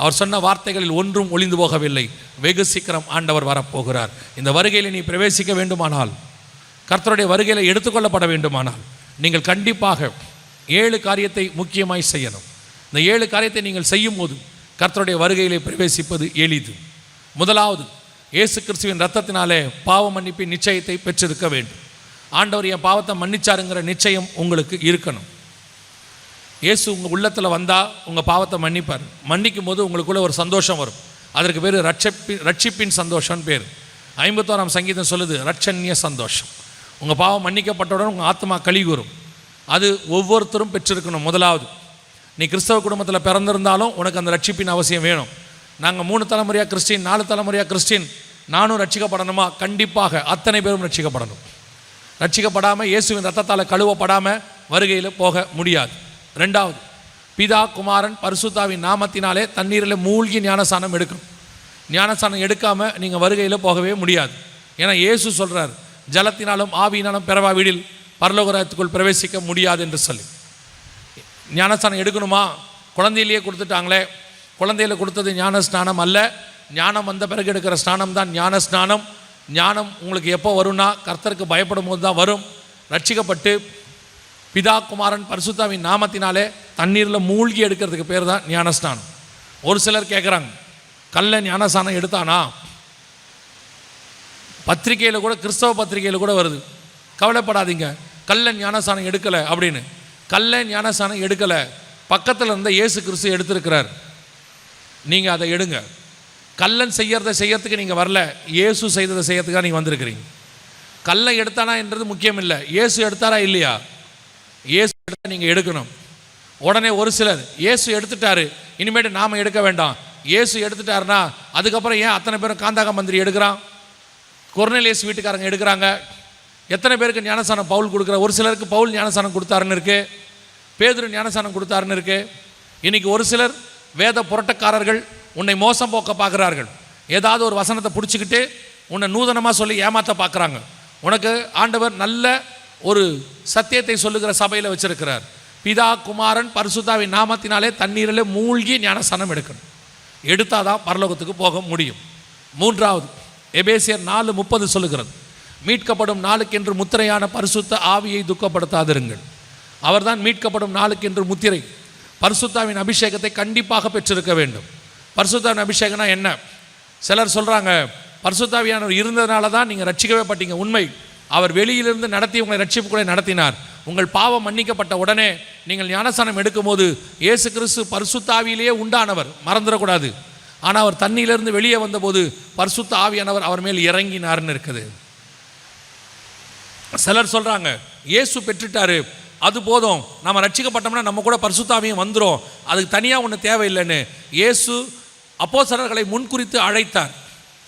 அவர் சொன்ன வார்த்தைகளில் ஒன்றும் ஒளிந்து போகவில்லை. வெகு சீக்கிரம் ஆண்டவர் வரப்போகிறார். இந்த வருகையில் நீ பிரவேசிக்க வேண்டுமானால் கர்த்தருடைய வருகையில் எடுத்துக்கொள்ளப்பட வேண்டுமானால் நீங்கள் கண்டிப்பாக ஏழு காரியத்தை முக்கியமாய் செய்யணும். இந்த ஏழு காரியத்தை நீங்கள் செய்யும் போது கர்த்தருடைய வருகையிலே பிரவேசிப்பது எளிது. முதலாவது இயேசு கிறிஸ்துவின் ரத்தத்தினாலே பாவ மன்னிப்பின் நிச்சயத்தை பெற்றிருக்க வேண்டும். ஆண்டவர் என் பாவத்தை மன்னிச்சாருங்கிற நிச்சயம் உங்களுக்கு இருக்கணும். இயேசு உங்கள் உள்ளத்தில் வந்தால் உங்கள் பாவத்தை மன்னிப்பார். மன்னிக்கும் போது உங்களுக்குள்ளே ஒரு சந்தோஷம் வரும். அதற்கு பேர் ரட்சப்பி ரட்சிப்பின் சந்தோஷம்னு பேர். ஐம்பத்தோராம் சங்கீதம் சொல்லுது ரட்சண்ய சந்தோஷம். உங்கள் பாவம் மன்னிக்கப்பட்டவுடன் உங்கள் ஆத்மா கழிவு அது ஒவ்வொருத்தரும் பெற்றிருக்கணும் முதலாவது. நீ கிறிஸ்தவ குடும்பத்தில் பிறந்திருந்தாலும் உனக்கு அந்த ரட்சிப்பின் அவசியம் வேணும். நாங்கள் மூணு தலைமுறையாக கிறிஸ்டின் நாலு தலைமுறையாக கிறிஸ்டின். நானும் ரட்சிக்கப்படணுமா? கண்டிப்பாக. அத்தனை பேரும் ரட்சிக்கப்படணும். ரட்சிக்கப்படாமல் இயேசுவின் ரத்தத்தால் கழுவப்படாமல் வருகையில் போக முடியாது. ரெண்டாவது பிதா குமாரன் பரிசுத்தாவின் நாமத்தினாலே தண்ணீரில் மூழ்கி ஞானசானம் எடுக்கும் ஞானசானம் எடுக்காமல் நீங்கள் வருகையில் போகவே முடியாது. ஏன்னா இயேசு சொல்கிறார் ஜலத்தினாலும் ஆவியினாலும் பிறவா வீடில் பரலோகராயத்துக்குள் பிரவேசிக்க முடியாது என்று சொல்லி. ஞானஸ்தானம் எடுக்கணுமா? குழந்தையிலேயே கொடுத்துட்டாங்களே. குழந்தையில் கொடுத்தது ஞான ஸ்நானம் அல்ல. ஞானம் வந்த பிறகு எடுக்கிற ஸ்நானம் தான் ஞான ஸ்நானம் ஞானம் உங்களுக்கு எப்போ வரும்னா கர்த்தருக்கு பயப்படும் போது தான் வரும். ரட்சிக்கப்பட்டு பிதா குமாரன் பரிசுத்தாவின் நாமத்தினாலே தண்ணீரில் மூழ்கி எடுக்கிறதுக்கு பேர் தான் ஞானஸ்நானம். ஒரு சிலர் கேட்குறாங்க கல்ல ஞானஸ்நானம் எடுத்தானா? பத்திரிக்கையில் கூட கிறிஸ்தவ பத்திரிக்கையில் கூட வருது. கவலைப்படாதீங்க கல்ல ஞானசானம் எடுக்கலை அப்படின்னு. கல்ல ஞானசானம் எடுக்கலை. பக்கத்தில் இருந்த இயேசு கிறிஸ்து எடுத்திருக்கிறார். நீங்கள் அதை எடுங்க. கல்லன் செய்யறத செய்யறதுக்கு நீங்கள் வரல. இயேசு செய்ததை செய்யறதுக்காக நீங்கள் வந்திருக்கிறீங்க. கல்லை எடுத்தானா என்றது முக்கியம் இல்லை இயேசு எடுத்தாரா இல்லையா? இயேசு எடுத்தால் நீங்கள் எடுக்கணும். உடனே ஒரு சிலர் இயேசு எடுத்துட்டாரு இனிமேட்டு நாம் எடுக்க வேண்டாம். இயேசு எடுத்துட்டாருன்னா அதுக்கப்புறம் ஏன் அத்தனை பேரும் காந்தாக மந்திரி எடுக்கிறான்? கொர்னேலியஸ் வீட்டுக்காரங்க எடுக்கிறாங்க. எத்தனை பேருக்கு ஞானசானம் பவுல் கொடுக்குற ஒரு சிலருக்கு பவுல் ஞானசானம் கொடுத்தாருன்னு இருக்கு. பேதுரு ஞானசானம் கொடுத்தாருன்னு இருக்கு. இன்னைக்கு ஒரு சிலர் வேத புரட்டக்காரர்கள் உன்னை மோசம் போக்க பார்க்குறார்கள். ஏதாவது ஒரு வசனத்தை பிடிச்சிக்கிட்டு உன்னை நூதனமாக சொல்லி ஏமாற்ற பார்க்குறாங்க. உனக்கு ஆண்டவர் நல்ல ஒரு சத்தியத்தை சொல்லுகிற சபையில் வச்சிருக்கிறார். பிதா குமாரன் பரிசுத்தாவின் நாமத்தினாலே தண்ணீரில் மூழ்கி ஞானசானம் எடுக்கணும். எடுத்தால் தான் பரலோகத்துக்கு போக முடியும். மூன்றாவது எபேசியர் நாலு முப்பது சொல்லுகிறது. மீட்கப்படும் நாளுக்கென்று முத்திரையான பரிசுத்த ஆவியை துக்கப்படுத்தாதிருங்கள். அவர்தான் மீட்கப்படும் நாளுக்கென்று முத்திரை. பரிசுத்தாவின் அபிஷேகத்தை கண்டிப்பாக பெற்றிருக்க வேண்டும். பரிசுத்தாவின் அபிஷேகம்னா என்ன? சிலர் சொல்கிறாங்க பரிசுத்தாவியானவர் இருந்ததுனால தான் நீங்கள் ரட்சிக்கவே பட்டீங்க உண்மை. அவர் வெளியிலிருந்து நடத்தி உங்களை ரட்சிப்புக்குள்ளே நடத்தினார். உங்கள் பாவம் மன்னிக்கப்பட்ட உடனே நீங்கள் ஞானஸ்தானம் எடுக்கும்போது இயேசு கிறிஸ்து பரிசுத்தாவியிலேயே உண்டானவர். மறந்துடக்கூடாது. ஆனால் அவர் தண்ணியிலிருந்து வெளியே வந்தபோது பரிசுத்த ஆவியானவர் அவர் மேல் இறங்கினார்னு இருக்குது. சிலர் சொல்கிறாங்க இயேசு பெற்றுட்டாரு. அது போதும். நம்ம ரட்சிக்கப்பட்டோம்னா நம்ம கூட பரிசுத்தாவியும் வந்துடும் அதுக்கு தனியாக ஒன்று தேவையில்லைன்னு இயேசு அப்போஸ்தலர்களை முன்குறித்து அழைத்தார்.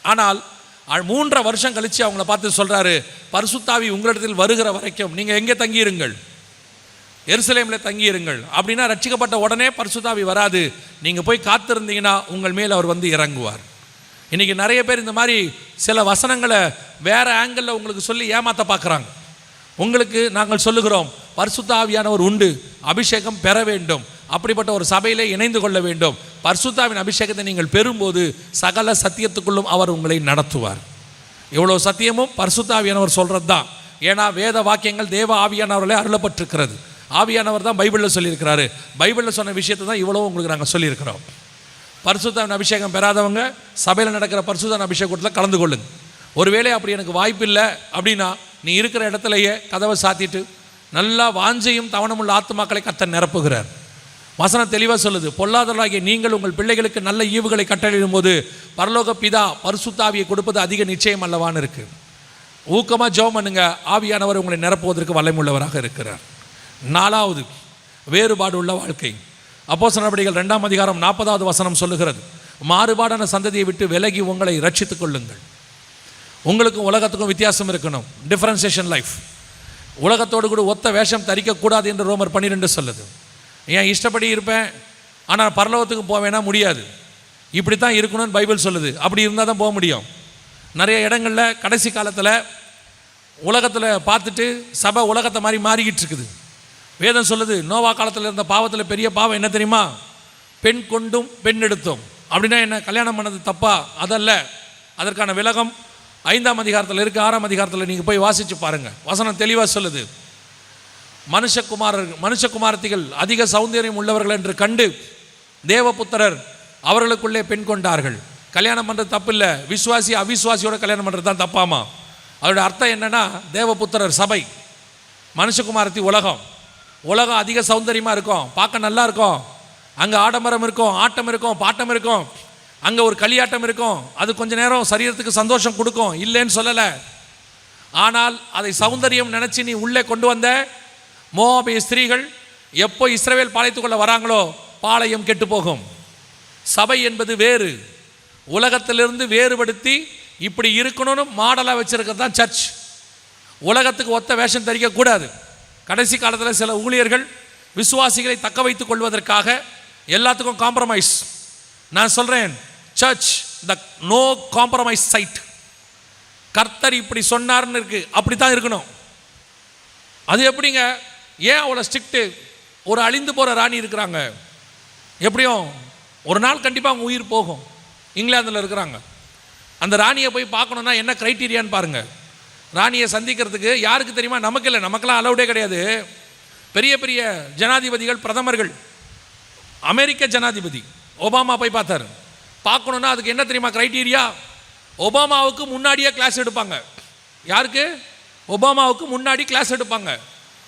ஆனால் மூன்றரை வருஷம் கழித்து அவங்கள பார்த்து சொல்கிறாரு பரிசுத்தாவி உங்களிடத்தில் வருகிற வரைக்கும் நீங்கள் எங்கே தங்கியிருங்கள்? எருசலேமில் தங்கியிருங்கள். அப்படின்னா ரட்சிக்கப்பட்ட உடனே பரிசுத்தாவி வராது. நீங்கள் போய் காத்திருந்தீங்கன்னா உங்கள் மேல் அவர் வந்து இறங்குவார். இன்றைக்கி நிறைய பேர் இந்த மாதிரி சில வசனங்களை வேறு ஆங்கிளில் உங்களுக்கு சொல்லி ஏமாற்ற பார்க்குறாங்க. உங்களுக்கு நாங்கள் சொல்லுகிறோம் பரிசுத்தாவியானவர் உண்டு அபிஷேகம் பெற வேண்டும். அப்படிப்பட்ட ஒரு சபையிலே இணைந்து கொள்ள வேண்டும். பர்சுத்தாவின் அபிஷேகத்தை நீங்கள் பெறும்போது சகல சத்தியத்துக்குள்ளும் அவர் உங்களை நடத்துவார். இவ்வளோ சத்தியமும் பர்சுத்தாவியானவர் சொல்கிறது தான் ஏன்னா வேத வாக்கியங்கள் தேவ ஆவியானவர்களே அருளப்பட்டிருக்கிறது. ஆவியானவர் தான் பைபிளில் சொல்லியிருக்கிறாரு. பைபிளில் சொன்ன விஷயத்தை தான் இவ்வளோ உங்களுக்கு நாங்கள் சொல்லியிருக்கிறோம். பரிசுத்தாவின் அபிஷேகம் பெறாதவங்க சபையில் நடக்கிற பரிசுத்தான அபிஷேகத்தில் கலந்து கொள்ளுங்க. ஒருவேளை அப்படி எனக்கு வாய்ப்பு இல்லை அப்படின்னா நீ இருக்கிற இடத்துலையே கதவை சாத்திட்டு நல்லா வாஞ்சையும் தவணமுள்ள ஆத்துமாக்களை கத்த நிரப்புகிறார். வசனம் தெளிவாக சொல்லுது. பொல்லாதவர்களாகிய நீங்கள் உங்கள் பிள்ளைகளுக்கு நல்ல ஈவுகளை கட்டளையிடும் போது பரலோக பிதா பரிசுத்தாவியை கொடுப்பது அதிக நிச்சயம் அல்லவான்னு இருக்கு. ஊக்கமாக ஜெபம் பண்ணுங்க. ஆவியானவர் உங்களை நிரப்புவதற்கு வல்லமுள்ளவராக இருக்கிறார். நாலாவது வேறுபாடு உள்ள வாழ்க்கை. அப்போ நடவடிக்கைகள் ரெண்டாம் அதிகாரம் நாற்பதாவது வசனம் சொல்லுகிறது. மாறுபாடான சந்ததியை விட்டு விலகி உங்களை ரட்சித்துக் கொள்ளுங்கள். உங்களுக்கும் உலகத்துக்கும் வித்தியாசம் இருக்கணும். டிஃப்ரென்சேஷன் லைஃப் உலகத்தோடு கூட ஒத்த வேஷம் தரிக்கக்கூடாது என்று ரோமர் பன்னிரெண்டு சொல்லுது. ஏன் இஷ்டப்படி இருப்பேன்? ஆனால் பரலோகத்துக்கு போவேனா முடியாது. இப்படி தான் இருக்கணும்னு பைபிள் சொல்லுது. அப்படி இருந்தால் தான் போக முடியும். நிறைய இடங்களில் கடைசி காலத்தில் உலகத்தில் பார்த்துட்டு சபை உலகத்தை மாதிரி மாறிக்கிட்டு இருக்குது. வேதம் சொல்லுது நோவா காலத்தில் இருந்த பாவத்தில் பெரிய பாவம் என்ன தெரியுமா? பெண் கொண்டும் பெண் எடுத்தோம். அப்படின்னா என்ன? கல்யாணம் பண்ணது தப்பா? அதல்ல. அதற்கான விலகம் ஐந்தாம் அதிகாரத்தில் இருக்குது ஆறாம் அதிகாரத்தில் நீங்கள் போய் வாசித்து பாருங்கள் வசனம் தெளிவாக சொல்லுது. மனுஷகுமாரர் மனுஷகுமாரத்திகள் அதிக சௌந்தரியம் உள்ளவர்கள் என்று கண்டு தேவபுத்திரர் அவர்களுக்குள்ளே பெண் கொண்டார்கள். கல்யாணம் பண்ணுறது தப்பு இல்லை விசுவாசி அவிசுவாசியோட கல்யாணம் பண்ணுறது தான் தப்பாமா? அதோட அர்த்தம் என்னென்னா தேவபுத்திரர் சபை மனுஷகுமாரத்தி உலகம். உலகம் அதிக சௌந்தரியமாக இருக்கும். பார்க்க நல்லா இருக்கும். அங்கே ஆடம்பரம் இருக்கும் ஆட்டம் இருக்கும் பாட்டம் இருக்கும். அங்கே ஒரு களியாட்டம் இருக்கும். அது கொஞ்ச நேரம் சரீரத்துக்கு சந்தோஷம் கொடுக்கும். இல்லைன்னு சொல்லலை. ஆனால் அதை சௌந்தரியம் நினச்சி நீ உள்ளே கொண்டு வந்த மோபிய ஸ்திரீகள் எப்போ இஸ்ரவேல் பாளையத்துக்குள்ள வராங்களோ பாளையம் கெட்டு போகும் சபை என்பது வேறு. உலகத்திலிருந்து வேறுபடுத்தி இப்படி இருக்கணும்னு மாடலாக வச்சுருக்கிறது தான் சர்ச். உலகத்துக்கு ஒத்த வேஷம் தரிக்கக்கூடாது கடைசி காலத்தில் சில ஊழியர்கள் விசுவாசிகளை தக்க வைத்துக் கொள்வதற்காக எல்லாத்துக்கும் காம்ப்ரமைஸ் நான் சொல்கிறேன் church the no compromise side கர்த்தர் இப்படி சொன்னார்னு இருக்குது அப்படி தான் இருக்கணும். அது எப்படிங்க? ஏன் அவ்வளோ ஸ்ட்ரிக்ட்டு ஒரு அழிந்து போகிற ராணி இருக்கிறாங்க. எப்படியும் ஒரு நாள் கண்டிப்பாக அவங்க உயிர் போகும். இங்கிலாந்தில் இருக்கிறாங்க. அந்த ராணியை போய் பார்க்கணுன்னா என்ன க்ரைட்டீரியான்னு பாருங்கள் ராணியை சந்திக்கிறதுக்கு யாருக்கு தெரியுமா? நமக்கு இல்லை. நமக்கெல்லாம் அலௌடே கிடையாது. பெரிய பெரிய ஜனாதிபதிகள் பிரதமர்கள். அமெரிக்க ஜனாதிபதி. ஒபாமா போய் பார்த்தாரு. பார்க்கணுன்னா அதுக்கு என்ன தெரியுமா க்ரைட்டீரியா ஒபாமாவுக்கு முன்னாடியே கிளாஸ் எடுப்பாங்க. யாருக்கு? ஒபாமாவுக்கு முன்னாடி கிளாஸ் எடுப்பாங்க.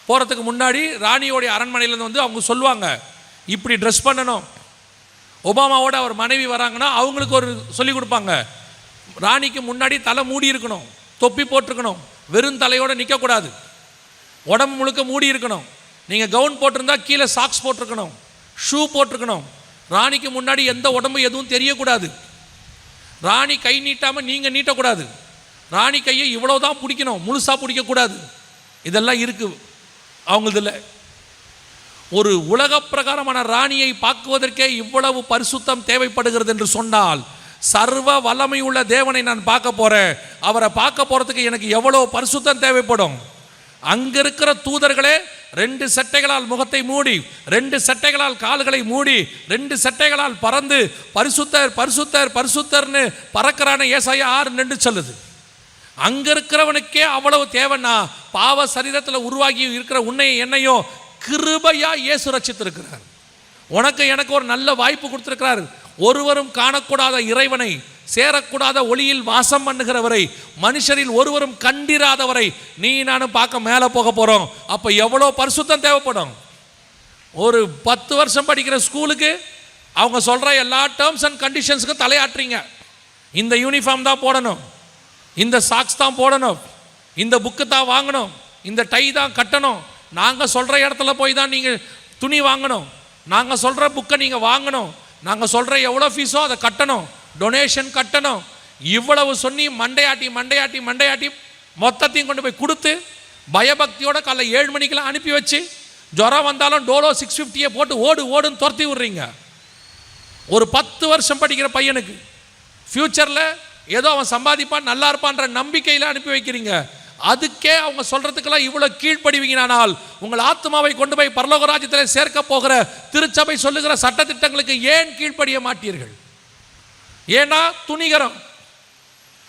போகிறதுக்கு முன்னாடி ராணியோடைய அரண்மனையிலேருந்து வந்து அவங்க சொல்லுவாங்க இப்படி ட்ரெஸ் பண்ணணும். ஒபாமாவோட அவர் மனைவி வராங்கன்னா அவங்களுக்கு ஒரு சொல்லி கொடுப்பாங்க ராணிக்கு முன்னாடி தலை மூடி இருக்கணும் தொப்பி போட்டிருக்கணும் வெறும் தலையோடு நிற்கக்கூடாது உடம்பு முழுக்க மூடி இருக்கணும். நீங்கள் கவுன் போட்டிருந்தா கீழே சாக்ஸ் போட்டிருக்கணும் ஷூ போட்டிருக்கணும். ராணிக்கு முன்னாடி எந்த உடம்பு எதுவும் தெரியக்கூடாது. ராணி கை நீட்டாமல் நீங்கள் நீட்டக்கூடாது. ராணி கையை இவ்வளோ தான் பிடிக்கணும் முழுசாக பிடிக்கக்கூடாது. இதெல்லாம் இருக்குது அவங்களதில் ஒரு உலக பிரகாரமான ராணியை பார்க்குவதற்கே இவ்வளவு பரிசுத்தம் தேவைப்படுகிறது என்று சொன்னால் சர்வ வல்லமை உள்ள தேவனை நான் பார்க்க போகிறேன் அவரை பார்க்க போகிறதுக்கு எனக்கு எவ்வளோ பரிசுத்தம் தேவைப்படும்? அங்கே இருக்கிற தூதர்களே ரெண்டு சட்டைகளால் முகத்தை மூடி ரெண்டு சட்டைகளால் கால்களை மூடி ரெண்டு சட்டைகளால் பறந்து பரிசுத்தர் பரிசுத்தர் பரிசுத்தர்னு பறக்கிறான ஏசாயா ஆறு நின்று சொல்லுது. அங்க இருக்கிறவனுக்கே அவ்வளவு தேவைன்னா பாவ சரீரத்தில் உருவாகி இருக்கிற உன்னை என்னையும் கிருபையா இயேசு ரச்சித்திருக்கிறார் உனக்கு எனக்கு ஒரு நல்ல வாய்ப்பு கொடுத்திருக்கிறார். ஒருவரும் காணக்கூடாத இறைவனை சேரக்கூடாத ஒளியில் வாசம் பண்ணுகிறவரை மனுஷரில் ஒருவரும் கண்டிராதவரை நீ நானும் பார்க்க மேலே போக போகிறோம் அப்போ எவ்வளோ பரிசுத்தம் தேவைப்படும்? ஒரு பத்து வருஷம் படிக்கிற ஸ்கூலுக்கு அவங்க சொல்கிற எல்லா டேர்ம்ஸ் அண்ட் கண்டிஷன்ஸுக்கும் தலையாட்டுறீங்க. இந்த யூனிஃபார்ம் தான் போடணும். இந்த சாக்ஸ் தான் போடணும். இந்த புக்கு தான் வாங்கணும். இந்த டை தான் கட்டணும். நாங்கள் சொல்கிற இடத்துல போய் தான் நீங்கள் துணி வாங்கணும். நாங்கள் சொல்கிற புக்கை நீங்கள் வாங்கணும். நாங்கள் சொல்கிற எவ்வளோ ஃபீஸோ அதை கட்டணும். டொனேஷன் கட்டணும். இவ்வளவு சொல்லி மண்டையாட்டி மண்டையாட்டி மண்டையாட்டி மொத்தத்தையும் கொண்டு போய் கொடுத்து பயபக்தியோட காலைல ஏழு மணிக்கெல்லாம் அனுப்பி வச்சு ஜுரம் வந்தாலும் டோலோ சிக்ஸ் ஃபிஃப்டியை போட்டு ஓடு ஓடுன்னு துரத்தி விட்றீங்க. ஒரு பத்து வருஷம் படிக்கிற பையனுக்கு ஃப்யூச்சரில் ஏதோ அவன் சம்பாதிப்பான் நல்லா இருப்பான்ற நம்பிக்கையில் அனுப்பி வைக்கிறீங்க. அதுக்கே அவங்க சொல்றதுக்கெல்லாம் இவ்வளோ கீழ்ப்படிவீங்கனால் உங்கள் ஆத்மாவை கொண்டு போய் பரலோக ராஜ்யத்தில் சேர்க்க போகிற திருச்சபை சொல்லுகிற சட்டத்திட்டங்களுக்கு ஏன் கீழ்ப்படிய மாட்டீர்கள்? ஏன்னா துணிகரம்.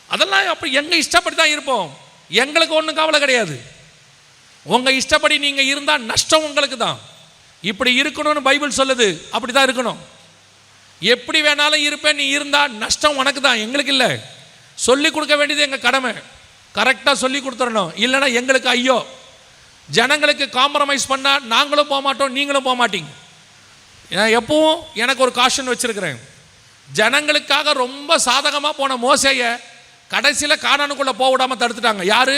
அதெல்லாம் அப்படி எங்க இஷ்டப்படி தான் இருப்போம். எங்களுக்கு ஒன்றும் கவலை கிடையாது. உங்க இஷ்டப்படி நீங்க இருந்தால் நஷ்டம் உங்களுக்கு தான் இப்படி இருக்கணும்னு பைபிள் சொல்லுது அப்படி தான் இருக்கணும். எப்படி வேணாலும் இருப்பேன் நீ இருந்தால் நஷ்டம் உனக்கு தான் எங்களுக்கு இல்லை. சொல்லி கொடுக்க வேண்டியது எங்கள் கடமை. கரெக்டாக சொல்லி கொடுத்துடணும். இல்லைன்னா எங்களுக்கு ஐயோ. ஜனங்களுக்கு காம்ப்ரமைஸ் பண்ணால் நாங்களும் போக மாட்டோம் நீங்களும் போக மாட்டீங்க. நான் எப்பவும் எனக்கு ஒரு காஷன் வச்சுருக்கிறேன். ஜனங்களுக்காக ரொம்ப சாதகமாக போன மோசையை கடைசியில் காணானுக்குள்ளே போக விடாமல் தடுத்துட்டாங்க. யார்?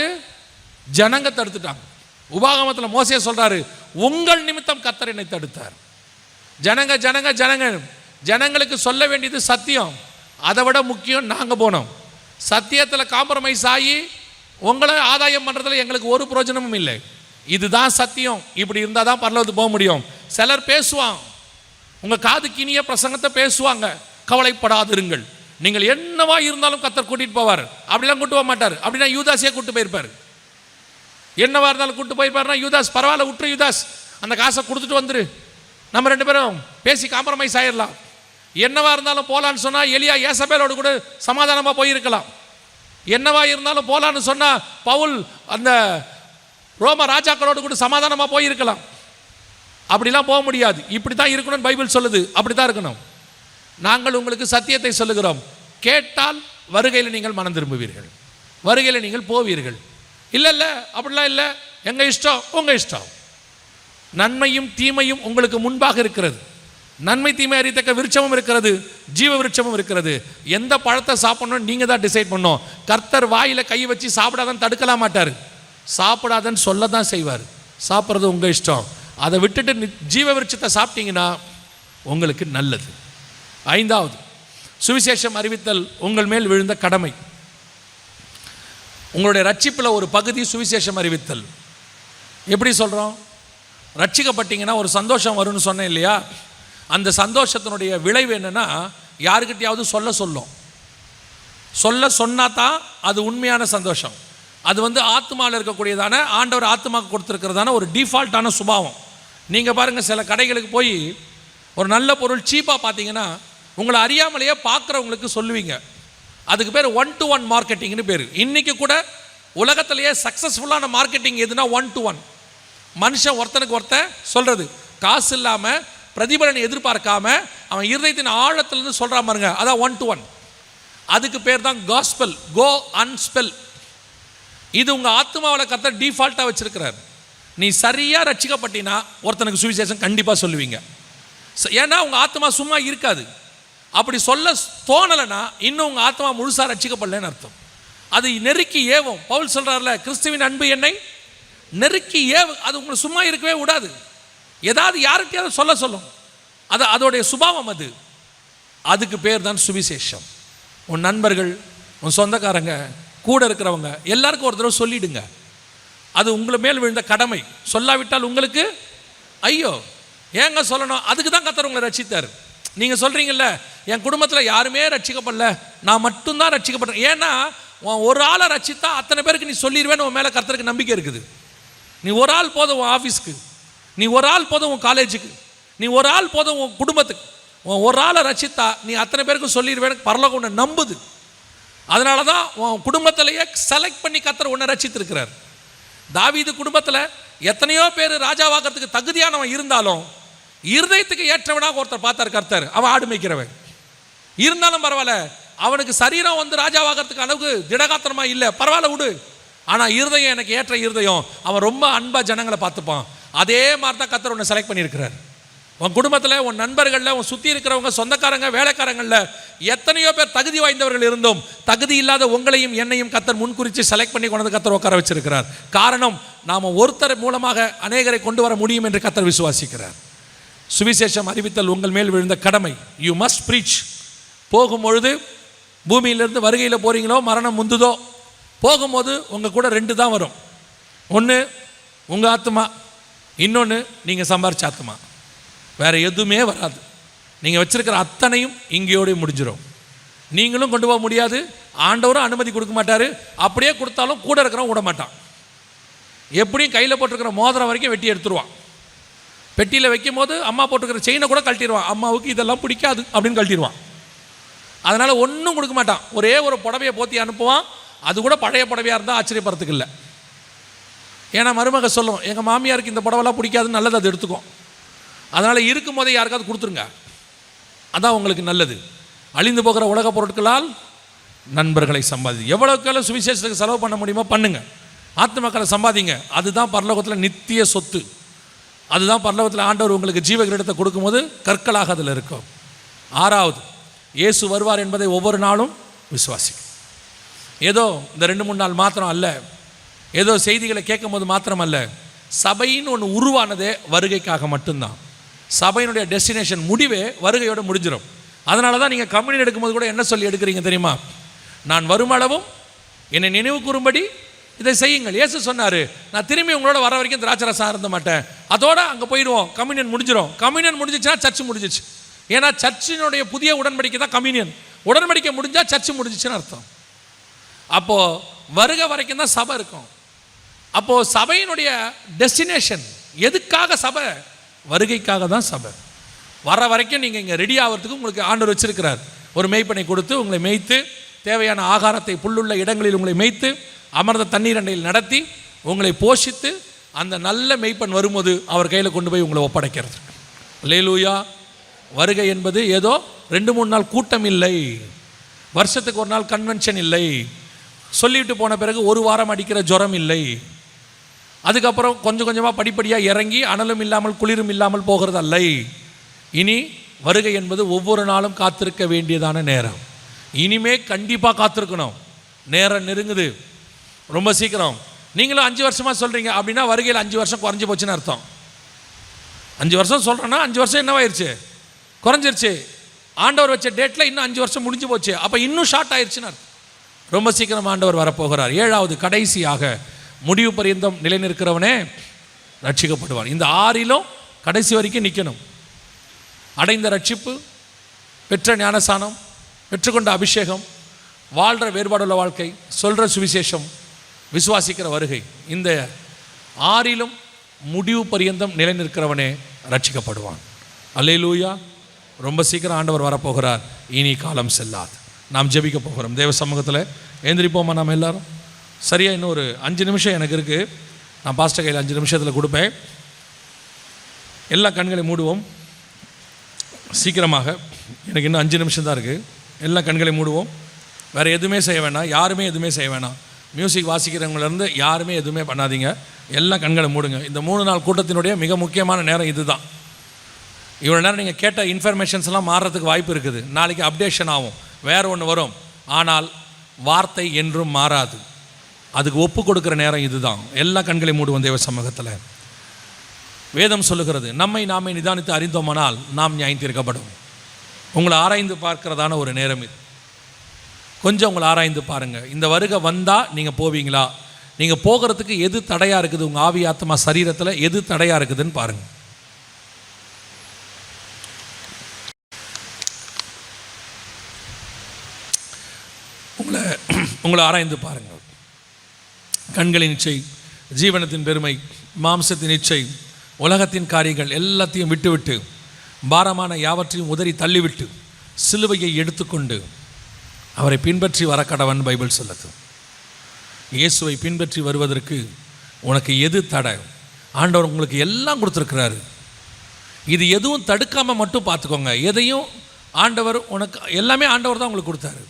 ஜனங்க தடுத்துட்டாங்க. உபாகமத்தில் மோசையை சொல்கிறாரு உங்கள் நிமித்தம் கத்தர் என்னை தடுத்தார். ஜனங்க ஜனங்க ஜனங்க. ஜனங்களுக்கு சொல்ல வேண்டியது சத்தியம். அதை விட முக்கியம் நாங்கள் போனோம். சத்தியத்தில் காம்ப்ரமைஸ் ஆகி உங்களை ஆதாயம் பண்ணுறதுல எங்களுக்கு ஒரு பிரயோஜனமும் இல்லை. இதுதான் சத்தியம். இப்படி இருந்தால் தான் பரலோகத்துக்கு போக முடியும். சிலர் பேசுவான் உங்கள் காது கிணிய பிரசங்கத்தை பேசுவாங்க. கவலைப்படாதிருங்கள். நீங்கள் என்னவா இருந்தாலும் கத்தர் கூட்டிகிட்டு போவார். அப்படிலாம் கூட்டு போக மாட்டார். அப்படின்னா யூதாஸே கூட்டு போயிருப்பார். என்னவா இருந்தாலும் கூட்டு போயிருப்பார்னா யூதாஸ் பரவாயில்ல விட்டுரு யூதாஸ். அந்த காசை கொடுத்துட்டு வந்துரு. நம்ம ரெண்டு பேரும் பேசி காம்ப்ரமைஸ் ஆயிடலாம் என்னவா இருந்தாலும் போகலான்னு சொன்னால் எலியா ஏசபேலோடு கூட சமாதானமாக போயிருக்கலாம்? என்னவா இருந்தாலும் போகலான்னு சொன்னால் பவுல் அந்த ரோம ராஜாக்களோடு கூட சமாதானமாக போயிருக்கலாம். அப்படிலாம் போக முடியாது. இப்படி தான் இருக்கணும்னு பைபிள் சொல்லுது. அப்படி தான் இருக்கணும். நாங்கள் உங்களுக்கு சத்தியத்தை சொல்லுகிறோம். கேட்டால் வருகையில் நீங்கள் மனம் திரும்புவீர்கள். வருகையில் நீங்கள் போவீர்கள். இல்லை இல்லை அப்படிலாம் இல்லை. எங்கள் இஷ்டம்? உங்கள் இஷ்டம். நன்மையும் தீமையும் உங்களுக்கு முன்பாக இருக்கிறது. நன்மை தீமை அறியத்தக்க விருட்சமும் இருக்கிறது ஜீவ விருட்சமும் இருக்கிறது. எந்த பழத்தை சாப்பிடணும்னு நீங்கள் தான் டிசைட் பண்ணோம் கர்த்தர் வாயில் கை வச்சு சாப்பிடாதன்னு தடுக்கலாம் மாட்டார். சாப்பிடாதன்னு சொல்ல தான் செய்வார். சாப்பிட்றது உங்கள் இஷ்டம். அதை விட்டுட்டு ஜீவ விருட்சத்தை சாப்பிட்டீங்கன்னா உங்களுக்கு நல்லது. ஐந்தாவது சுவிசேஷம் அறிவித்தல் உங்கள் மேல் விழுந்த கடமை. உங்களுடைய ரட்சிப்பில் ஒரு பகுதி சுவிசேஷம் அறிவித்தல். எப்படி சொல்கிறோம் ரட்சிக்கப்பட்டீங்கன்னா ஒரு சந்தோஷம் வரும்னு சொன்னேன் இல்லையா? அந்த சந்தோஷத்தினுடைய விளைவு என்னென்னா யாருக்கிட்டையாவது சொல்ல சொல்லும். சொல்ல சொன்னால் தான் அது உண்மையான சந்தோஷம். அது வந்து ஆத்மாவில் இருக்கக்கூடியதான ஆண்டவர் ஆத்மாவுக்கு கொடுத்துருக்கிறதான ஒரு டிஃபால்ட்டான சுபாவம். நீங்கள் பாருங்கள் சில கடைகளுக்கு போய் ஒரு நல்ல பொருள் சீப்பாக பார்த்தீங்கன்னா உங்களை அறியாமலேயே பார்க்குறவங்களுக்கு சொல்லுவீங்க. அதுக்கு பேர் ஒன் டு ஒன் மார்க்கெட்டிங்னு பேர். இன்றைக்கி கூட உலகத்திலேயே சக்ஸஸ்ஃபுல்லான மார்க்கெட்டிங் எதுனா ஒன் டு ஒன் மனுஷன் ஒருத்தனுக்கு ஒருத்தன் சொல்கிறது காசு இல்லாமல் பிரதிபலனை எதிர்பார்க்காம அவன் இருதயத்தின் ஆழத்திலிருந்து சொல்கிறான் பாருங்க அதான் ஒன் டு ஒன் அதுக்கு பேர் தான் காஸ்பெல் கோ அன்ஸ்பெல் இது உங்கள் ஆத்மாவில் கத்த டிஃபால்ட்டாக வச்சிருக்கிறார். நீ சரியாக ரட்சிக்கப்பட்டினா ஒருத்தனுக்கு சுவிசேஷம் கண்டிப்பாக சொல்லுவீங்க. ஏன்னா உங்கள் ஆத்மா சும்மா இருக்காது. அப்படி சொல்ல தோணலைன்னா இன்னும் உங்கள் ஆத்மா முழுசாக ரட்சிக்கப்படலன்னு அர்த்தம். அது நெருக்கி ஏவும். பவுல் சொல்கிறார்ல கிறிஸ்துவின் அன்பு என்னை நெருக்கி ஏவு அது உங்களை சும்மா இருக்கவே விடாது. ஏதாவது யார்கிட்டயாவது சொல்ல சொல்லும். அது அதோடைய சுபாவம் அது. அதுக்கு பேர் தான் சுவிசேஷம். உன் நண்பர்கள் உன் சொந்தக்காரங்க கூட இருக்கிறவங்க எல்லாருக்கும் ஒரு தடவை சொல்லிடுங்க. அது உங்களை மேல் விழுந்த கடமை. சொல்லாவிட்டால் உங்களுக்கு ஐயோ ஏங்க சொல்லணும்? அதுக்கு தான் கத்தர் உங்களை ரசித்தார் நீங்கள் சொல்கிறீங்கல்ல என் குடும்பத்தில் யாருமே ரட்சிக்கப்படல. நான் மட்டும்தான் ரட்சிக்கப்பட்டேன். ஏன்னா ஒரு ஆளை ரசித்தா அத்தனை பேருக்கு நீ சொல்லிடுவேன்னு உன் மேலே கர்த்தருக்கு நம்பிக்கை இருக்குது. நீ ஒரு ஆள் போதும் உன் ஆஃபீஸ்க்கு நீ ஒரு ஆள் போதும் உன் காலேஜுக்கு நீ ஒரு ஆள் போதும் உன் குடும்பத்துக்கு. உன் ஒரு ஆளை ரசித்தா நீ அத்தனை பேருக்கும் சொல்லிடுவேன் பரலோகம் உன்னை நம்புது. அதனால தான் உன் குடும்பத்திலேயே செலக்ட் பண்ணி கத்தர் உன்னை ரசித்திருக்கிறார். தாவீது குடும்பத்தில் எத்தனையோ பேர் ராஜாவாக்கிறதுக்கு தகுதியானவன் இருந்தாலும் இருதயத்துக்கு ஏற்றவனாக ஒருத்தர் பார்த்தார் கர்த்தர். அவன் ஆடு மேய்க்கிறவன். இருந்தாலும் பரவாயில்ல அவனுக்கு சரீரம் வந்து ராஜாவாகிறதுக்கு அளவுக்கு திடகாத்திரமா இல்லை. பரவாயில்ல விடு. ஆனால் இருதயம் எனக்கு ஏற்ற இருதயம். அவன் ரொம்ப அன்பா ஜனங்களை பார்த்துப்பான். அதே மாதிரி தான் கத்தர் உன்னை செலக்ட் பண்ணியிருக்கிறார். உன் குடும்பத்தில் உன் நண்பர்களில் உன் சுற்றி இருக்கிறவங்க சொந்தக்காரங்க வேலைக்காரங்களில் எத்தனையோ பேர் தகுதி வாய்ந்தவர்கள் இருந்தும் தகுதி இல்லாத உங்களையும் என்னையும் கத்தர் முன்குறித்து செலக்ட் பண்ணி கொண்டு கத்தர் உட்கார வச்சிருக்கிறார். காரணம் நாம் ஒருத்தர் மூலமாக அநேகரை கொண்டு வர முடியும் என்று கத்தர் விசுவாசிக்கிறார். சுவிசேஷம் அறிவித்தல் உங்கள் மேல் விழுந்த கடமை. யூ மஸ்ட் ப்ரீச் போகும்பொழுது பூமியிலிருந்து வருகையில் போகிறீங்களோ மரணம் முந்துதோ போகும்போது உங்கள் கூட ரெண்டு தான் வரும். ஒன்று உங்கள் ஆத்மா இன்னொன்று நீங்கள் சம்பாரிச்ச ஆத்மா வேறு எதுவுமே வராது. நீங்கள் வச்சுருக்கிற அத்தனையும் இங்கேயோடய முடிஞ்சிடும் நீங்களும் கொண்டு போக முடியாது. ஆண்டவரும் அனுமதி கொடுக்க மாட்டார். அப்படியே கொடுத்தாலும் கூட இருக்கிறவன் விட மாட்டான். எப்படியும் கையில் போட்டிருக்கிற மோதிரம் வரைக்கும் வெட்டி எடுத்துருவான். பெட்டியில் வைக்கும் போது அம்மா போட்டுக்கிற செயினை கூட கழட்டிடுவான் அம்மாவுக்கு இதெல்லாம் பிடிக்காது அப்படின்னு கழட்டிடுவான் அதனால் ஒன்றும் கொடுக்க மாட்டான். ஒரே ஒரு புடவையை போற்றி அனுப்புவான். அது கூட பழைய புடவையாக இருந்தால் ஆச்சரியப்படுறதுக்கு இல்லை. ஏன்னா மருமக சொல்லும் எங்கள் மாமியாருக்கு இந்த புடவைலாம் பிடிக்காதுன்னு நல்லது அது எடுத்துக்கும் அதனால் இருக்கும் போதே யாருக்காவது கொடுத்துருங்க. அதான் உங்களுக்கு நல்லது. அழிந்து போகிற உலக பொருட்களால் நண்பர்களை சம்பாதி எவ்வளோக்கெல்லாம் சுவிசேஷத்துக்கு செலவு பண்ண முடியுமோ பண்ணுங்க. ஆத்மக்களை சம்பாதிங்க. அதுதான் பரலோகத்தில் நித்திய சொத்து. அதுதான் பரலோகத்தில் ஆண்டவர் உங்களுக்கு ஜீவகிரீடத்தை கொடுக்கும்போது கற்களாக அதில் இருக்கும். ஆறாவது இயேசு வருவார் என்பதை ஒவ்வொரு நாளும் விசுவாசி ஏதோ இந்த ரெண்டு மூணு நாள் மாத்திரம் அல்ல. ஏதோ செய்திகளை கேட்கும்போது மாத்திரமல்ல அல்ல சபைன்னு ஒன்று உருவானதே வருகைக்காக மட்டும்தான். சபையினுடைய டெஸ்டினேஷன் முடிவே வருகையோடு முடிஞ்சிடும் அதனால தான் நீங்கள் கம்யூனியன் எடுக்கும்போது கூட என்ன சொல்லி எடுக்கிறீங்க தெரியுமா? நான் வருமளவும் என்னை நினைவு கூறும்படி இதை செய்யுங்கள். இயேசு சொன்னார் நான் திரும்பி உங்களோட வர வரைக்கும் திராட்சரசம் இருந்த மாட்டேன். அதோட அங்கே போயிடுவோம். கம்யூனியன் முடிஞ்சிடும் கம்யூனியன் முடிஞ்சிச்சுன்னா சர்ச் முடிஞ்சிச்சு. ஏன்னா சர்ச்சினுடைய புதிய உடன்படிக்கை தான் கம்யூனியன் உடன்படிக்கை முடிஞ்சால் சர்ச் முடிஞ்சிச்சுன்னு அர்த்தம். அப்போது வருக வரைக்கும் தான் சபை இருக்கும். அப்போது சபையினுடைய டெஸ்டினேஷன் எதுக்காக சபை? வருகைக்காக தான் சபை. வர வரைக்கும் நீங்கள் இங்கே ரெடி ஆகிறதுக்கு உங்களுக்கு ஆண்டர் வச்சிருக்கிறார். ஒரு மெய்ப்பனை கொடுத்து உங்களை மேய்த்து தேவையான ஆகாரத்தை புல்லுள்ள இடங்களில் உங்களை மேய்த்து அமர்ந்த தண்ணீர் அண்டையில் நடத்தி உங்களை போஷித்து அந்த நல்ல மெய்ப்பன் வரும்போது அவர் கையில் கொண்டு போய் உங்களை ஒப்படைக்கிறது லேலூயா வருகை என்பது ஏதோ ரெண்டு மூணு நாள் கூட்டம் இல்லை. வருஷத்துக்கு ஒரு நாள் கன்வென்ஷன் இல்லை. சொல்லிவிட்டு போன பிறகு ஒரு வாரம் அடிக்கிற ஜுரம் இல்லை. அதுக்கப்புறம் கொஞ்சம் கொஞ்சமாக படிப்படியாக இறங்கி அனலும் இல்லாமல் குளிரும் இல்லாமல் போகிறது அல்ல இனி வருகை என்பது ஒவ்வொரு நாளும் காத்திருக்க வேண்டியதான நேரம். இனிமே கண்டிப்பாக காத்திருக்கணும். நேரம் நெருங்குது. ரொம்ப சீக்கிரம். நீங்களும் அஞ்சு வருஷமாக சொல்கிறீங்க அப்படின்னா வருகையில் அஞ்சு வருஷம் குறைஞ்சி போச்சுன்னு அர்த்தம். அஞ்சு வருஷம் சொல்கிறேன்னா அஞ்சு வருஷம் என்னவாயிருச்சு? குறைஞ்சிருச்சு. ஆண்டவர் வச்ச டேட்டில் இன்னும் அஞ்சு வருஷம் முடிஞ்சு போச்சு. அப்போ இன்னும் ஷார்ட் ஆயிடுச்சுன்னு அர்த்தம். ரொம்ப சீக்கிரம் ஆண்டவர் வரப்போகிறார். ஏழாவது கடைசியாக முடிவு பரியந்தம் நிலை நிற்கிறவனே ரட்சிக்கப்படுவான் இந்த ஆறிலும் கடைசி வரைக்கும் நிற்கணும் அடைந்த ரட்சிப்பு பெற்ற ஞானசானம் பெற்றுக்கொண்ட அபிஷேகம் வாழ்கிற வேறுபாடுள்ள வாழ்க்கை சொல்கிற சுவிசேஷம் விசுவாசிக்கிற வருகை இந்த ஆறிலும் முடிவு பரியந்தம் நிலை நிற்கிறவனே ரட்சிக்கப்படுவான் அல்லேலூயா. ரொம்ப சீக்கிரம் ஆண்டவர் வரப்போகிறார். இனி காலம் செல்லாது. நாம் ஜெபிக்க போகிறோம். தேவ சமூகத்தில் எழுந்திரிப்போமா நாம் எல்லாரும்? சரியாக இன்னும் ஒரு அஞ்சு நிமிஷம் எனக்கு இருக்குது நான் பாஸ்டர் கையில் அஞ்சு நிமிஷத்தில் கொடுப்பேன். எல்லா கண்களையும் மூடுவோம். சீக்கிரமாக. எனக்கு இன்னும் அஞ்சு நிமிஷம் தான் இருக்குது எல்லா கண்களையும் மூடுவோம். வேறு எதுவுமே செய்ய வேணாம். யாருமே எதுவுமே செய்ய வேணாம். மியூசிக் வாசிக்கிறவங்களேருந்து யாருமே எதுவுமே பண்ணாதீங்க. எல்லா கண்களை மூடுங்க. இந்த மூணு நாள் கூட்டத்தினுடைய மிக முக்கியமான நேரம் இதுதான். இவ்வளோ நேரம் நீங்கள் கேட்ட இன்ஃபர்மேஷன்ஸ்லாம் மாறுறதுக்கு வாய்ப்பு இருக்குது. நாளைக்கு அப்டேஷன் ஆகும். வேறு ஒன்று வரும். ஆனால் வார்த்தை என்றும் மாறாது. அதுக்கு ஒப்பு கொடுக்குற நேரம் இதுதான். எல்லா கண்களையும் மூடுவோம் தேவ சமூகத்தில். வேதம் சொல்லுகிறது நம்மை நாமே நிதானித்து அறிந்தோமானால் நாம் நியாயம் தீர்க்கப்படும். உங்களை ஆராய்ந்து பார்க்கிறதான ஒரு நேரம் இது. கொஞ்சம் உங்களை ஆராய்ந்து பாருங்கள் இந்த வருகை வந்தால் நீங்கள் போவீங்களா? நீங்கள் போகிறதுக்கு எது தடையாக இருக்குது? உங்கள் ஆவி ஆத்மா சரீரத்தில் எது தடையாக இருக்குதுன்னு பாருங்கள் உங்களை உங்களை ஆராய்ந்து பாருங்கள் கண்களின் இச்சை ஜீவனத்தின் பெருமை மாம்சத்தின் இச்சை உலகத்தின் காரியங்கள் எல்லாத்தையும் விட்டுவிட்டு பாரமான யாவற்றையும் உதறி தள்ளிவிட்டு சிலுவையை எடுத்துக்கொண்டு அவரை பின்பற்றி வர கடவன் பைபிள் சொல்லுது. இயேசுவை பின்பற்றி வருவதற்கு உனக்கு எது தடை? ஆண்டவர் உங்களுக்கு எல்லாம் கொடுத்துருக்கிறாரு. இது எதுவும் தடுக்காமல் மட்டும் பார்த்துக்கோங்க. எதையும் ஆண்டவர் உனக்கு எல்லாமே ஆண்டவர் தான் உங்களுக்கு கொடுத்தாரு.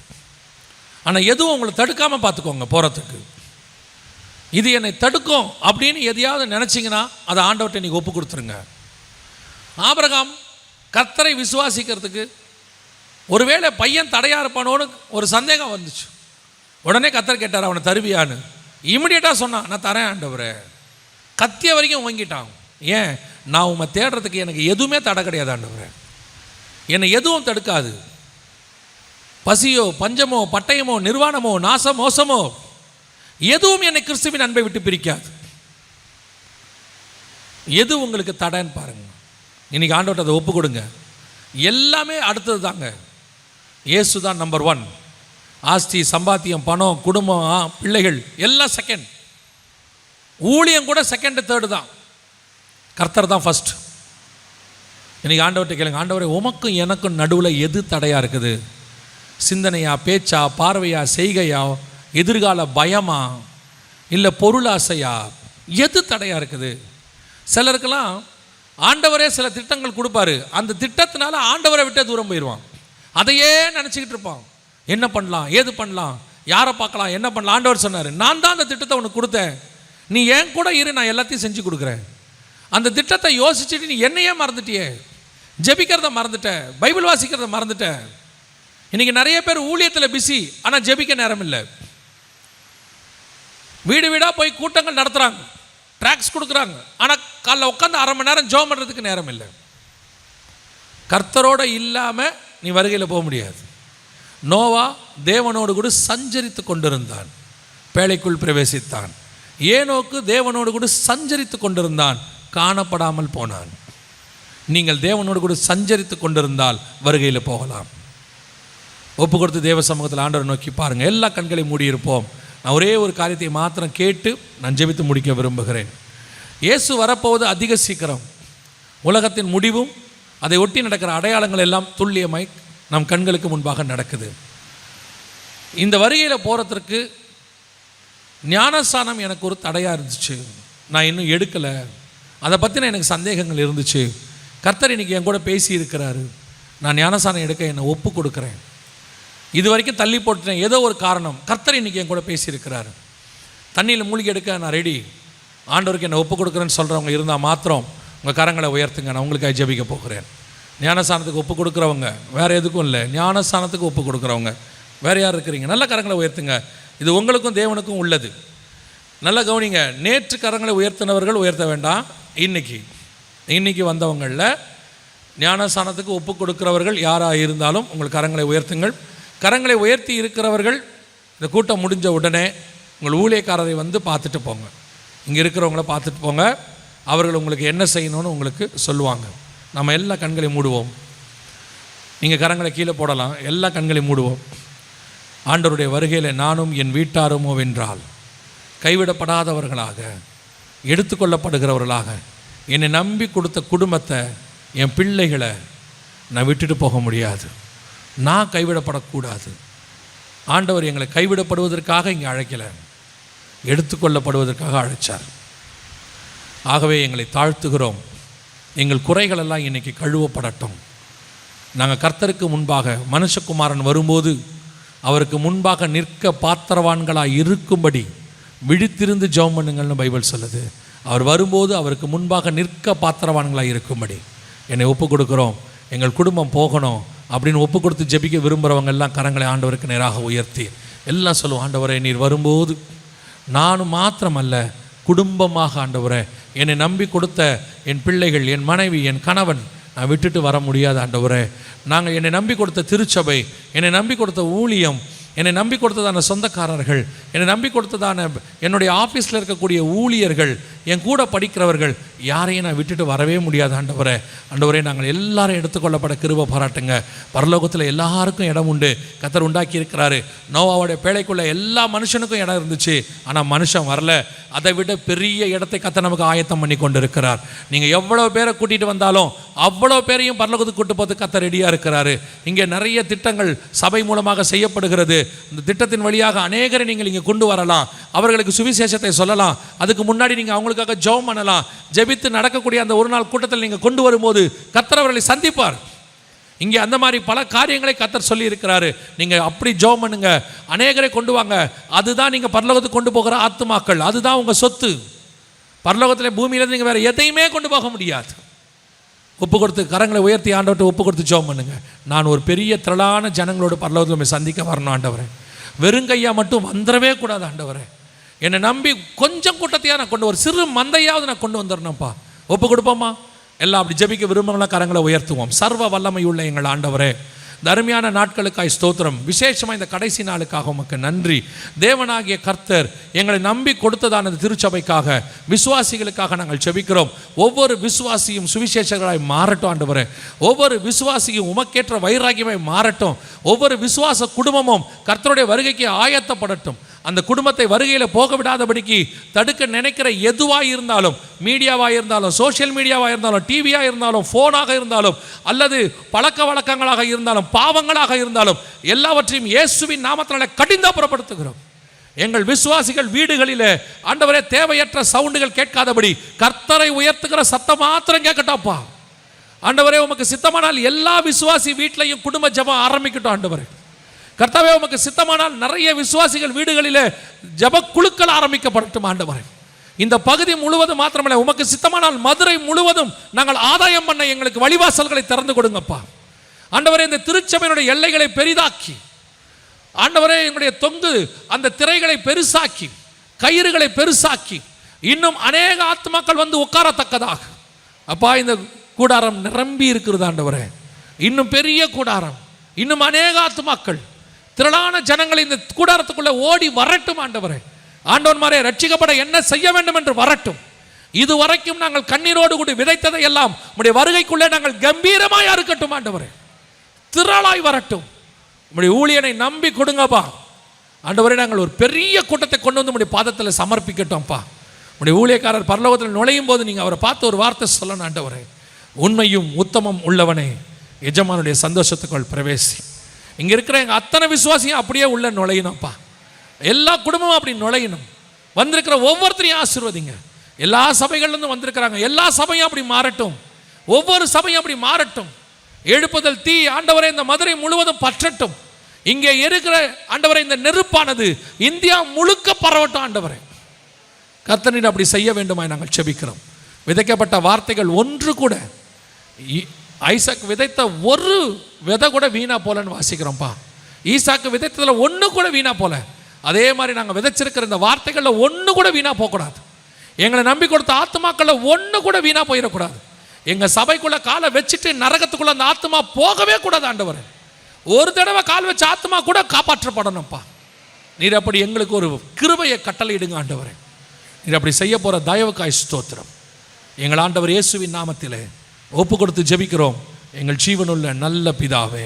ஆனால் எதுவும் உங்களை தடுக்காமல் பார்த்துக்கோங்க போகிறதுக்கு இது என்னை தடுக்கும் அப்படின்னு எதையாவது நினச்சிங்கன்னா அதை ஆண்டவர்கிட்ட நீங்கள் ஒப்பு கொடுத்துருங்க. ஆபிரகாம் கர்த்தரை விசுவாசிக்கிறதுக்கு ஒருவேளை பையன் தடையாக இருப்பானோன்னு ஒரு சந்தேகம் வந்துச்சு. உடனே கத்தர் கேட்டார் அவனை தருவியான்னு. இமிடியேட்டாக சொன்னான் நான் தரேன் ஆண்டவரே. கத்திய வரைக்கும் வாங்கிட்டான் ஏன்? நான் உண்மை தேடுறதுக்கு எனக்கு எதுவுமே தடை கிடையாது ஆண்டவரே. என்னை எதுவும் தடுக்காது. பசியோ பஞ்சமோ பட்டயமோ நிர்வாணமோ நாசம் மோசமோ எதுவும் என்னை கிறிஸ்துவின் அன்பை விட்டு பிரிக்காது. எது உங்களுக்கு தடைன்னு பாருங்க. இன்னைக்கு ஆண்டவர்கிட்ட அதை ஒப்பு கொடுங்க. எல்லாமே அடுத்தது தாங்க இயேசு தான் நம்பர் ஒன் ஆஸ்தி சம்பாத்தியம் பணம் குடும்பம் பிள்ளைகள் எல்லாம் செகண்ட் ஊழியம் கூட செகண்ட் தேர்டு தான். கர்த்தர் தான் ஃபர்ஸ்ட் இன்னைக்கு ஆண்டவர்கிட்ட கேளுங்க. ஆண்டவரை உமக்கும் எனக்கும் நடுவில் எது தடையாக இருக்குது? சிந்தனையா பேச்சா பார்வையா செய்கையா எதிர்கால பயமா? இல்லை பொருளாசையா எது தடையாக இருக்குது? சிலருக்கெல்லாம் ஆண்டவரே சில திட்டங்கள் கொடுப்பாரு. அந்த திட்டத்தினால ஆண்டவரை விட்டே தூரம் போயிடுவான் அதையே நினச்சிக்கிட்டு இருப்பான். என்ன பண்ணலாம்? ஏது பண்ணலாம்? யாரை பார்க்கலாம்? என்ன பண்ணலாம்? ஆண்டவர் சொன்னார் நான் தான் அந்த திட்டத்தை உனக்கு கொடுத்தேன். நீ என் கூட இரு நான் எல்லாத்தையும் செஞ்சு கொடுக்குறேன். அந்த திட்டத்தை யோசிச்சுட்டு நீ என்னையே மறந்துட்டியே. ஜெபிக்கிறத மறந்துட்டேன் பைபிள் வாசிக்கிறத மறந்துட்டேன் இன்றைக்கி நிறைய பேர் ஊழியத்தில் பிஸி ஆனால் ஜெபிக்க நேரம் இல்லை. வீடு வீடாக போய் கூட்டங்கள் நடத்துகிறாங்க ட்ராக்ஸ் கொடுக்குறாங்க. ஆனால் காலைல உட்காந்து அரை மணி நேரம் ஜோம் பண்ணுறதுக்கு நேரம் இல்லை. கர்த்தரோட இல்லாமல் நீ வருகையில் போக முடியாது. நோவா தேவனோடு கூட சஞ்சரித்து கொண்டிருந்தான். பேழைக்குள் பிரவேசித்தான். ஏனோக்கு தேவனோடு கூட சஞ்சரித்து கொண்டிருந்தான். காணப்படாமல் போனான். நீங்கள் தேவனோடு கூட சஞ்சரித்து கொண்டிருந்தால் வருகையில் போகலாம். ஒப்பு கொடுத்து தேவ சமூகத்தில் ஆண்டவர் நோக்கி பாருங்கள் எல்லா கண்களையும் மூடியிருப்போம். நான் ஒரே ஒரு காரியத்தை மாத்திரம் கேட்டு நான் ஜெபித்து முடிக்க விரும்புகிறேன். இயேசு வரப்போவது அதிக சீக்கிரம். உலகத்தின் முடிவும் அதை ஒட்டி நடக்கிற அடையாளங்கள் எல்லாம் துல்லியமாய் நம் கண்களுக்கு முன்பாக நடக்குது. இந்த வருகையில் போகிறதுக்கு ஞானஸ்தானம் எனக்கு ஒரு தடையாக இருந்துச்சு. நான் இன்னும் எடுக்கலை. அதை பற்றின எனக்கு சந்தேகங்கள் இருந்துச்சு. கர்த்தர் இன்னைக்கு என் கூட பேசி இருக்கிறாரு நான் ஞானஸ்தானம் எடுக்க என்னை ஒப்பு கொடுக்குறேன். இது வரைக்கும் தள்ளி போட்டுட்டேன். ஏதோ ஒரு காரணம். கர்த்தர் இன்னைக்கு என் கூட பேசியிருக்கிறாரு. தண்ணியில் மூழ்கி எடுக்க நான் ரெடி ஆண்டவருக்கு என்னை ஒப்பு கொடுக்குறேன்னு சொல்கிறவங்க இருந்தால் மாத்திரம் உங்கள் கரங்களை உயர்த்துங்க. நான் உங்களுக்காக ஜபிக்க போகிறேன். ஞானஸ்தானத்துக்கு ஒப்பு கொடுக்குறவங்க வேறு எதுக்கும் இல்லை. ஞானஸ்தானத்துக்கு ஒப்பு கொடுக்குறவங்க வேறு யார் இருக்கிறீங்க? நல்ல கரங்களை உயர்த்துங்க. இது உங்களுக்கும் தேவனுக்கும் உள்ளது. நல்ல கவனிங்க. நேற்று கரங்களை உயர்த்தினவர்கள் உயர்த்த வேண்டாம். இன்னைக்கு. இன்னைக்கு வந்தவங்களில் ஞானஸ்தானத்துக்கு ஒப்பு கொடுக்குறவர்கள் யாராக இருந்தாலும் உங்கள் கரங்களை உயர்த்துங்கள். கரங்களை உயர்த்தி இருக்கிறவர்கள் இந்த கூட்டம் முடிஞ்ச உடனே உங்கள் ஊழியக்காரரை வந்து பார்த்துட்டு போங்க. இங்கே இருக்கிறவங்கள பார்த்துட்டு போங்க. அவர்கள் உங்களுக்கு என்ன செய்யணும்னு உங்களுக்கு சொல்லுவாங்க. நம்ம எல்லா கண்களையும் மூடுவோம். நீங்கள் கரங்களை கீழே போடலாம். எல்லா கண்களையும் மூடுவோம். ஆண்டவருடைய வருகையில் நானும் என் வீட்டாருமோ வென்றால் கைவிடப்படாதவர்களாக எடுத்துக்கொள்ளப்படுகிறவர்களாக என்னை நம்பி கொடுத்த குடும்பத்தை என் பிள்ளைகளை நான் விட்டுட்டு போக முடியாது. நான் கைவிடப்படக்கூடாது. ஆண்டவர் எங்களை கைவிடப்படுவதற்காக இங்கே அழைக்கலை. எடுத்துக்கொள்ளப்படுவதற்காக அழைச்சார். ஆகவே எங்களை தாழ்த்துகிறோம். எங்கள் குறைகளெல்லாம் இன்றைக்கி கழுவப்படட்டும். நாங்கள் கர்த்தருக்கு முன்பாக மனுஷகுமாரன் வரும்போது அவருக்கு முன்பாக நிற்க பாத்திரவான்களாக இருக்கும்படி விழித்திருந்து ஜெபம் பண்ணுங்கள்னு பைபிள் சொல்லுது. அவர் வரும்போது அவருக்கு முன்பாக நிற்க பாத்திரவான்களாக இருக்கும்படி. என்னை ஒப்பு கொடுக்குறோம் எங்கள் குடும்பம் போகணும். அப்படின்னு ஒப்பு கொடுத்து ஜெபிக்க விரும்புகிறவங்க எல்லாம் கரங்களை ஆண்டவருக்கு நேராக உயர்த்தி. எல்லாம் சொல்லுவோம் ஆண்டவரை நீர் வரும்போது நானும் மாத்திரமல்ல குடும்பமாக ஆண்டவரை என்னை நம்பி கொடுத்த என் பிள்ளைகள் என் மனைவி என் கணவன் நான் விட்டுட்டு வர முடியாது ஆண்டவரே. நாங்கள் என்னை நம்பி கொடுத்த திருச்சபை என்னை நம்பி கொடுத்த ஊழியம் என்னை நம்பி கொடுத்ததான சொந்தக்காரர்கள் என்னை நம்பி கொடுத்ததான என்னுடைய ஆஃபீஸில் இருக்கக்கூடிய ஊழியர்கள் என் கூட படிக்கிறவர்கள் யாரையும் நான் விட்டுட்டு வரவே முடியாது ஆண்டவரே. ஆண்டவரே நாங்கள் எல்லாரும் எடுத்துக்கொள்ளப்பட கிருப பாராட்டுங்க. பரலோகத்தில் எல்லாருக்கும் இடம் உண்டு. கத்தர் உண்டாக்கி இருக்கிறாரு நோவாவோட பேழைக்குள்ள எல்லா மனுஷனுக்கும் இடம் இருந்துச்சு. ஆனால் மனுஷன் வரல. அதை விட பெரிய இடத்தை கத்தர் நமக்கு ஆயத்தம் பண்ணி கொண்டு இருக்கிறார் நீங்கள் எவ்வளோ பேரை கூட்டிகிட்டு வந்தாலும் அவ்வளோ பேரையும் பரலோகத்துக்கு கூட்டு போது கத்தர் ரெடியாக இருக்கிறாரு. இங்கே நிறைய திட்டங்கள் சபை மூலமாக செய்யப்படுகிறது. இந்த திட்டத்தின் வழியாக அநேகரை நீங்கள் இங்கே கொண்டு வரலாம். அவர்களுக்கு சுவிசேஷத்தை சொல்லலாம். அதுக்கு முன்னாடி நீங்கள் அவங்களுக்காக ஜெபம் பண்ணலாம். ஜெபித்து நடக்கக்கூடிய அந்த ஒரு நாள் கூட்டத்தில் நீங்கள் கொண்டு வரும்போது கத்தர் அவர்களை சந்திப்பார். இங்கே அந்த மாதிரி பல காரியங்களை கத்தர் சொல்லி இருக்கிறாரு நீங்கள் அப்படி ஜெபம் பண்ணுங்க. அநேகரை கொண்டு வாங்க. அதுதான் நீங்கள் பரலோகத்துக்கு கொண்டு போகிற ஆத்துமாக்கள். அதுதான் உங்கள் சொத்து. பரலோகத்தில் பூமியிலேருந்து நீங்கள் வேறு எதையுமே கொண்டு போக முடியாது. ஒப்பு கொடுத்து கரங்களை உயர்த்தி ஆண்டவர்கிட்ட ஒப்பு கொடுத்து ஜோம் பண்ணுங்க. நான் ஒரு பெரிய திரளான ஜனங்களோட பரலோகத்தில் சந்திக்க வரணும் ஆண்டவரே. வெறுங்கையா மட்டும் வந்துடவே கூடாது ஆண்டவரே. என்னை நம்பி கொஞ்சம் கூட்டத்தையாக நான் கொண்டு ஒரு சிறு மந்தையாவது நான் கொண்டு வந்துடணும்ப்பா. ஒப்பு கொடுப்போமா எல்லாம் அப்படி ஜெபிக்க விரும்பலாம் கரங்களை உயர்த்துவோம். சர்வ வல்லமை உள்ள எங்கள் ஆண்டவரே தருமையான நாட்களுக்காய் ஸ்தோத்திரம். விசேஷமாக இந்த கடைசி நாளுக்காக உமக்கு நன்றி. தேவனாகிய கர்த்தர் எங்களை நம்பி கொடுத்ததான இந்த திருச்சபைக்காக விசுவாசிகளுக்காக நாங்கள் ஜெபிக்கிறோம். ஒவ்வொரு விசுவாசியும் சுவிசேஷர்களாய் மாறட்டும் ஆண்டவரே. ஒவ்வொரு விசுவாசியும் உமக்கேற்ற வைராகியமாய் மாறட்டும். ஒவ்வொரு விசுவாச குடும்பமும் கர்த்தருடைய வருகைக்கு ஆயத்தப்படட்டும். அந்த குடும்பத்தை வருகையில் போக விடாதபடிக்கு தடுக்க நினைக்கிற எதுவாக இருந்தாலும் மீடியாவாக இருந்தாலும் சோஷியல் மீடியாவாக இருந்தாலும் டிவியாக இருந்தாலும் ஃபோனாக இருந்தாலும் அல்லது பழக்க வழக்கங்களாக இருந்தாலும் பாவங்களாக இருந்தாலும் எல்லாவற்றையும் இயேசுவின் நாமத்தினால கடிந்தாப்புறப்படுத்துகிறோம். எங்கள் விசுவாசிகள் வீடுகளிலே ஆண்டவரே தேவையற்ற சவுண்டுகள் கேட்காதபடி கர்த்தரை உயர்த்துகிற சத்தம் மாத்திரம் கேட்கட்டாப்பா. ஆண்டவரே உமக்கு சித்தமானால் எல்லா விசுவாசி வீட்லையும் குடும்ப ஜபம் ஆரம்பிக்கட்டும் ஆண்டவரே. கர்த்தாவே உமக்கு சித்தமானால் நிறைய விசுவாசிகள் வீடுகளிலே ஜெப குழுக்கள் ஆரம்பிக்கப்படட்டும் ஆண்டவரே. இந்த பகுதி முழுவதும் மாத்திரமல்ல உமக்கு சித்தமானால் மதுரை முழுவதும் நாங்கள் ஆதாயம் பண்ண எங்களுக்கு வழிவாசல்களை திறந்து கொடுங்கப்பா. ஆண்டவரே இந்த திருச்சபையினுடைய எல்லைகளை பெரிதாக்கி ஆண்டவரே என்னுடைய தொங்கு அந்த திரைகளை பெருசாக்கி கயிறுகளை பெருசாக்கி இன்னும் அநேக ஆத்மாக்கள் வந்து உட்காரத்தக்கதாக. அப்பா இந்த கூடாரம் நிரம்பி இருக்கிறது ஆண்டவரே. இன்னும் பெரிய கூடாரம் இன்னும் அநேக ஆத்மாக்கள் திரளான ஜனங்கள் இந்த கூடாரத்துக்குள்ளே ஓடி வரட்டும் ஆண்டவரே. ஆண்டவன்மாரே ரட்சிக்கப்பட என்ன செய்ய வேண்டும் என்று வரட்டும். இதுவரைக்கும் நாங்கள் கண்ணீரோடு கூடி விதைத்ததை எல்லாம் உடைய வருகைக்குள்ளே நாங்கள் கம்பீரமாய் இருக்கட்டும் ஆண்டவரே. திரளாய் வரட்டும். உடைய ஊழியனை நம்பி கொடுங்கப்பா. ஆண்டவரே நாங்கள் ஒரு பெரிய கூட்டத்தை கொண்டு வந்து உடைய பாதத்தில் சமர்ப்பிக்கட்டோம்ப்பா. உடைய ஊழியக்காரர் பரலோகத்தில் நுழையும் போது நீங்கள் அவரை பார்த்து ஒரு வார்த்தை சொல்லணும் ஆண்டவரே. உண்மையும் உத்தமம் உள்ளவனே. எஜமானுடைய சந்தோஷத்துக்குள் பிரவேசி. இங்கே இருக்கிற எங்கள் அத்தனை விசுவாசியும் அப்படியே உள்ள நுழையணும்ப்பா. எல்லா குடும்பமும் அப்படி நுழையணும். வந்திருக்கிற ஒவ்வொருத்தரையும் ஆசிர்வதிங்க. எல்லா சபைகள்லேருந்து வந்திருக்கிறாங்க. எல்லா சபையும் அப்படி மாறட்டும். ஒவ்வொரு சபையும் அப்படி மாறட்டும். எழுப்புதல் தீ ஆண்டவரை இந்த மதுரை முழுவதும் பற்றட்டும். இங்கே இருக்கிற ஆண்டவரை இந்த நெருப்பானது இந்தியா முழுக்க பரவட்டும் ஆண்டவரை. கர்த்தனின் அப்படி செய்ய வேண்டுமாய் நாங்கள் செபிக்கிறோம். விதைக்கப்பட்ட வார்த்தைகள் ஒன்று கூட ஐசாக்கு விதைத்த ஒரு விதை கூட வீணா போலன்னு வாசிக்கிறோம்ப்பா. ஈசாக்கு விதைத்ததில் ஒன்று கூட வீணா போல. அதே மாதிரி நாங்கள் விதைச்சிருக்கிற இந்த வார்த்தைகளில் ஒன்று கூட வீணா போகக்கூடாது. எங்களை நம்பி கொடுத்த ஆத்மாக்களில் ஒன்று கூட வீணா போயிடக்கூடாது. எங்கள் சபைக்குள்ளே காலை வச்சுட்டு நரகத்துக்குள்ளே அந்த ஆத்மா போகவே கூடாது ஆண்டவர். ஒரு தடவை கால் வச்ச ஆத்மா கூட காப்பாற்றப்படணும்ப்பா. நீர் அப்படி எங்களுக்கு ஒரு கிருபையை கட்டளையிடுங்க ஆண்டவரே. நீர் அப்படி செய்ய போகிற தயவுக்காய் ஸ்தோத்திரம். எங்கள் ஆண்டவர் இயேசுவின் நாமத்திலே. ஒப்பு கொடுத்து ஜெபிக்கிறோம். எங்கள் ஜீவனுள்ள நல்ல பிதாவே.